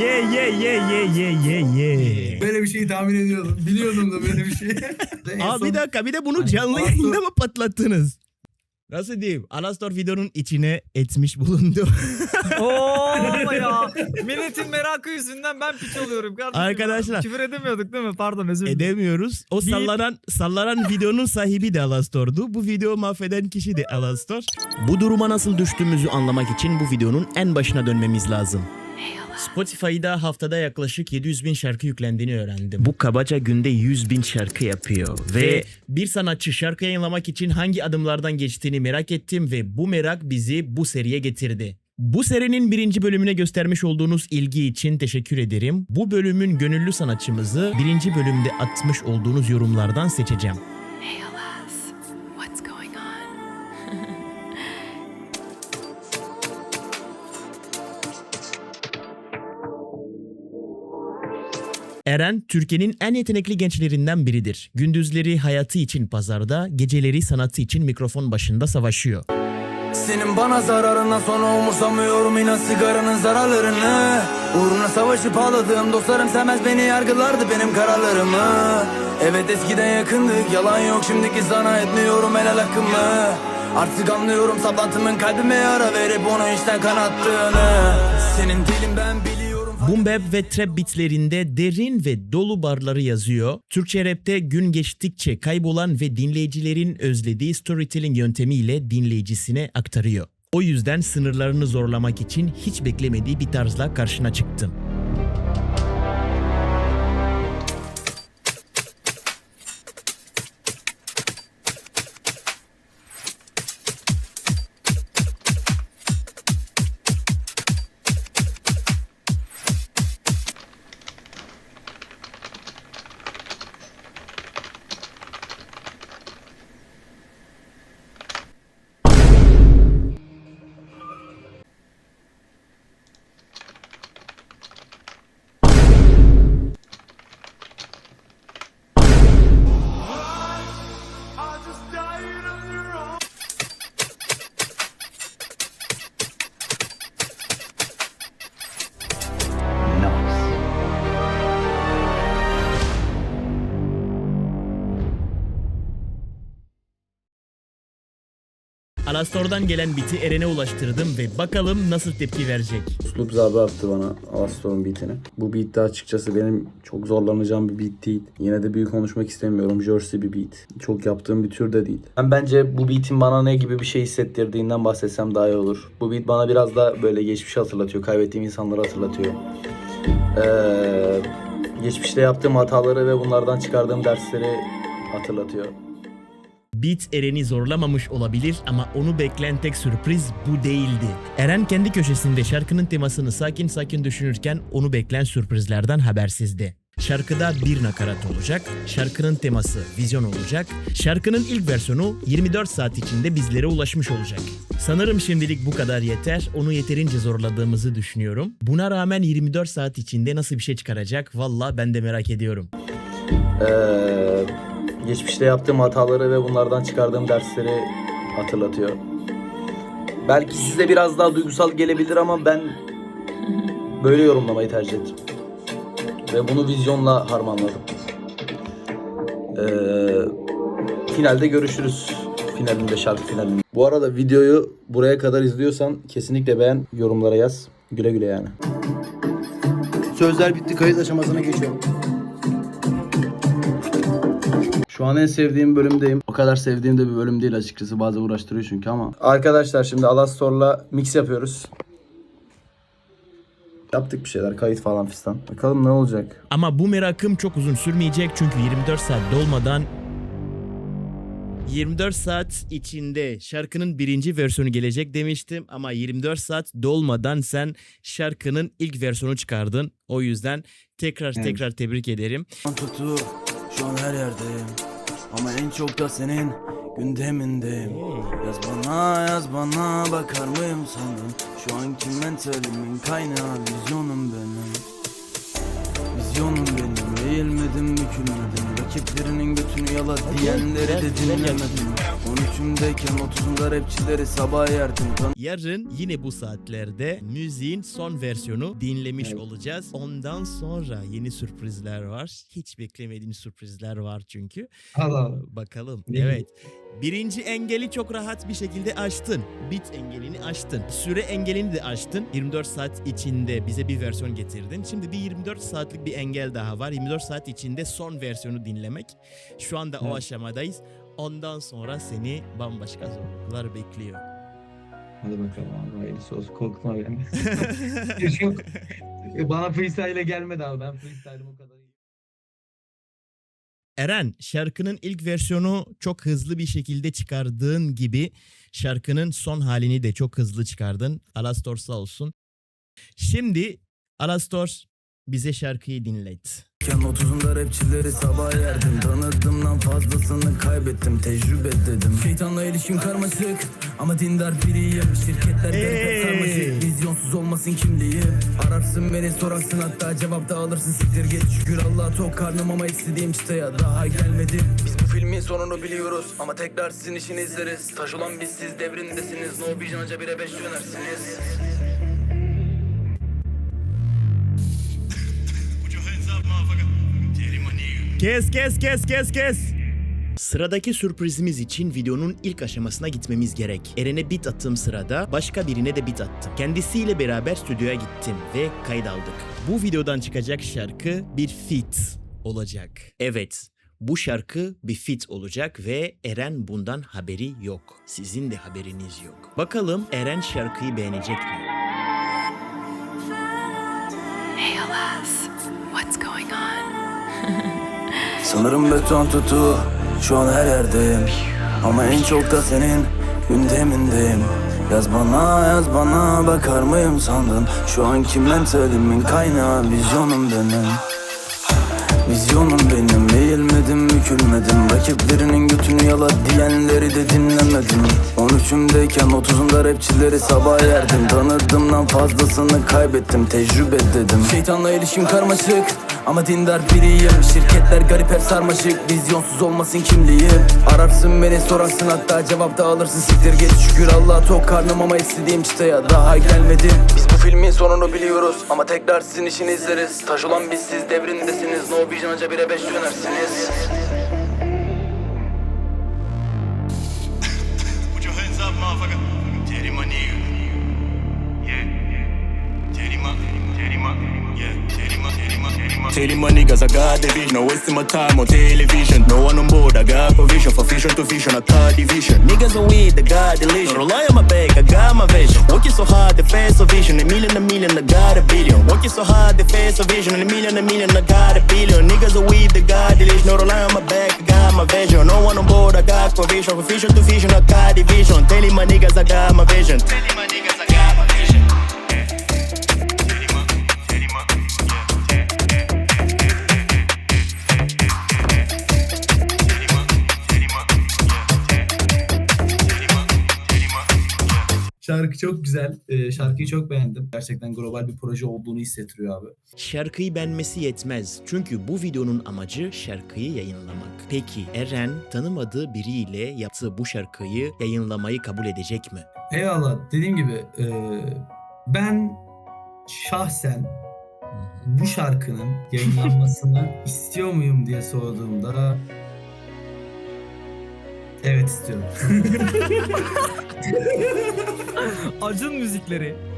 Ye ye ye ye ye ye ye. Böyle bir şeyi tahmin ediyordum. Biliyordum da böyle bir şey. Son- bir dakika bir de bunu canlı Alastor- yayında mı patlattınız? Nasıl diyeyim? Alastor videonun içine etmiş bulundu. Oo ya. Milletin merakı yüzünden ben piç oluyorum kardeşim. Arkadaşlar. Küfür edemiyorduk değil mi? Pardon özür dilerim. Edemiyoruz. O Bir- sallanan sallanan videonun sahibi de Alastor'du. Bu video mahveden kişi de Alastor. Bu duruma nasıl düştüğümüzü anlamak için bu videonun en başına dönmemiz lazım. Spotify'da haftada yaklaşık 700 bin şarkı yüklendiğini öğrendim. Bu kabaca günde 100 bin şarkı yapıyor. Ve bir sanatçı şarkı yayınlamak için hangi adımlardan geçtiğini merak ettim ve bu merak bizi bu seriye getirdi. Bu serinin birinci bölümüne göstermiş olduğunuz ilgi için teşekkür ederim. Bu bölümün gönüllü sanatçımızı birinci bölümde atmış olduğunuz yorumlardan seçeceğim. ALS. Eren, Türkiye'nin en yetenekli gençlerinden biridir. Gündüzleri hayatı için pazarda, geceleri sanatı için mikrofon başında savaşıyor. Senin bana zararından sonra umursamıyorum inan sigaranın zararlarını. Uğruna savaşıp ağladığım dostlarım sevmez beni yargılardı benim kararlarımı. Evet eskiden yakındık yalan yok şimdiki sana etmiyorum helal hakkımı. Artık anlıyorum saplantımın kalbime yara verip onu işten kanattığını. Senin dilin ben biliyorum Boom ve trap beatlerinde derin ve dolu barları yazıyor. Türkçe rapte gün geçtikçe kaybolan ve dinleyicilerin özlediği storytelling yöntemiyle dinleyicisine aktarıyor. O yüzden sınırlarını zorlamak için hiç beklemediği bir tarzla karşına çıktım. Alastor'dan gelen biti Eren'e ulaştırdım ve bakalım nasıl tepki verecek. Uslup zarbe attı bana Alastor'un beatini. Bu beat de açıkçası benim çok zorlanacağım bir beat değil. Yine de büyük konuşmak istemiyorum. Jersey bir beat. Çok yaptığım bir tür de değil. Ben bence bu beat'in bana ne gibi bir şey hissettirdiğinden bahsetsem daha iyi olur. Bu beat bana biraz da böyle geçmişi hatırlatıyor. Kaybettiğim insanları hatırlatıyor. Ee, geçmişte yaptığım hataları ve bunlardan çıkardığım dersleri hatırlatıyor. Beat Eren'i zorlamamış olabilir ama onu bekleyen tek sürpriz bu değildi. Eren kendi köşesinde şarkının temasını sakin sakin düşünürken onu bekleyen sürprizlerden habersizdi. Şarkıda bir nakarat olacak, şarkının teması vizyon olacak, şarkının ilk versiyonu 24 saat içinde bizlere ulaşmış olacak. Sanırım şimdilik bu kadar yeter, onu yeterince zorladığımızı düşünüyorum. Buna rağmen 24 saat içinde nasıl bir şey çıkaracak valla ben de merak ediyorum. Ee, geçmişte yaptığım hataları ve bunlardan çıkardığım dersleri hatırlatıyor. Belki size biraz daha duygusal gelebilir ama ben böyle yorumlamayı tercih ettim. Ve bunu vizyonla harmanladım. Ee, finalde görüşürüz. Finalinde şarkı finalinde. Bu arada videoyu buraya kadar izliyorsan kesinlikle beğen, yorumlara yaz. Güle güle yani. Sözler bitti, kayıt aşamasına geçiyorum. Şu an en sevdiğim bölümdeyim. O kadar sevdiğim de bir bölüm değil açıkçası. Bazı uğraştırıyor çünkü ama. Arkadaşlar şimdi Alastor'la mix yapıyoruz. Yaptık bir şeyler. Kayıt falan fistan. Bakalım ne olacak. Ama bu merakım çok uzun sürmeyecek çünkü 24 saat dolmadan 24 saat içinde şarkının birinci versiyonu gelecek demiştim ama 24 saat dolmadan sen şarkının ilk versiyonu çıkardın. O yüzden tekrar Evet. tekrar tebrik ederim. Tutu şu an her yerdeyim Ama en çok da senin gündemindeyim. Yaz bana yaz bana bakar mıyım sandın Şu anki mentalimin kaynağı vizyonum benim. Vizyonum benim Eğilmedim bükülmedim Rakiplerinin götünü yala diyenleri de dinlemedim 13'ümdeyken 30'unda rapçileri sabah yerdim Yarın yine bu saatlerde müziğin son versiyonu dinlemiş olacağız. Ondan sonra yeni sürprizler var. Hiç beklemediğin sürprizler var çünkü. Allah. Bakalım. Evet. Birinci engeli çok rahat bir şekilde aştın. Bit engelini aştın. Süre engelini de aştın. 24 saat içinde bize bir versiyon getirdin. Şimdi bir 24 saatlik bir engel daha var. 24 saat içinde son versiyonu dinlemek. Şu anda o Evet. aşamadayız. Ondan sonra seni bambaşka zorluklar bekliyor. Hadi bakalım abi hayırlısı olsun. Korkutma beni. Bana freestyle gelmedi abi. Ben freestyle'ım o kadar. Eren, şarkının ilk versiyonu çok hızlı bir şekilde çıkardığın gibi şarkının son halini de çok hızlı çıkardın. Alastor sağ olsun. Şimdi Alastor bize şarkıyı dinlet. Ken 30'unda rapçileri sabah yerdim. Tanıdığımdan fazlasını kaybettim Tecrübe dedim. Şeytanla ilişkim karmaşık Ama dindar biriyim. Şirketler garip sarmaşık Vizyonsuz olmasın kimliğim. Ararsın beni sorarsın hatta cevap da alırsın. Siktir git şükür Allah tok karnım ama istediğim çıtaya daha gelmedim Biz bu filmin sonunu biliyoruz Ama tekrar sizin işini izleriz. Taş olan biz siz devrindesiniz. No Vision anca bire beş dönersiniz Kes kes kes kes kes. Sıradaki sürprizimiz için videonun ilk aşamasına gitmemiz gerek. Eren'e bit attığım sırada başka birine de bit attım. Kendisiyle beraber stüdyoya gittim ve kayıt aldık. Bu videodan çıkacak şarkı bir fit olacak. Evet, bu şarkı bir fit olacak ve Eren bundan haberi yok. Sizin de haberiniz yok. Bakalım Eren şarkıyı beğenecek mi? Sanırım beton tutu. Şu an her yerdeyim. Ama en çok da senin. Gündemindeyim Yaz bana yaz bana. Bakar mıyım sandın? Şu anki mentalimin kaynağı vizyonum benim. Vizyonum benim. Eğilmedim bükülmedim Rakiplerinin götünü yala diyenleri de dinlemedim. 13'ümdeyken 30'unda rapçileri sabah yerdim. Tanıdığımdan fazlasını kaybettim tecrübe dedim. Şeytanla ilişkim karmaşık ama dindar biriyim. Şirketler garip hep sarmaşık. Vizyonsuz olmasın kimliğim. Ararsın beni sorarsın hatta cevap da alırsın. Siktir git şükür Allah tok karnım ama istediğim çıtaya daha gelmedim Biz bu filmin sonunu biliyoruz Ama tekrar sizin işini izleriz. Taş olan biz siz devrindesiniz No Vision anca bire beş dönersiniz Bye. Teddy, my, niggas, I got the vision. No wasting my time on television. No one on board, I got provision. For vision to vision, I cut division. Niggas are weird, they got delusion. Rely on my back, I got my vision. Working so hard, the face of vision. A million, a million, I got a billion. Working so hard, the face of vision. A million, a million, I got a billion. Niggas are weird, they got delusion. No rely on my back, I got my vision. No one on board, I got provision. For vision to vision, I got division. Telling my niggas, I got my vision. Telling my Şarkı çok güzel. Ee, şarkıyı çok beğendim. Gerçekten global bir proje olduğunu hissettiriyor abi. Şarkıyı beğenmesi yetmez. Çünkü bu videonun amacı şarkıyı yayınlamak. Peki Eren tanımadığı biriyle yaptığı bu şarkıyı yayınlamayı kabul edecek mi? Eyvallah. Dediğim gibi e, ben şahsen bu şarkının yayınlanmasını istiyor muyum diye sorduğumda evet istiyorum. Acun müzikleri.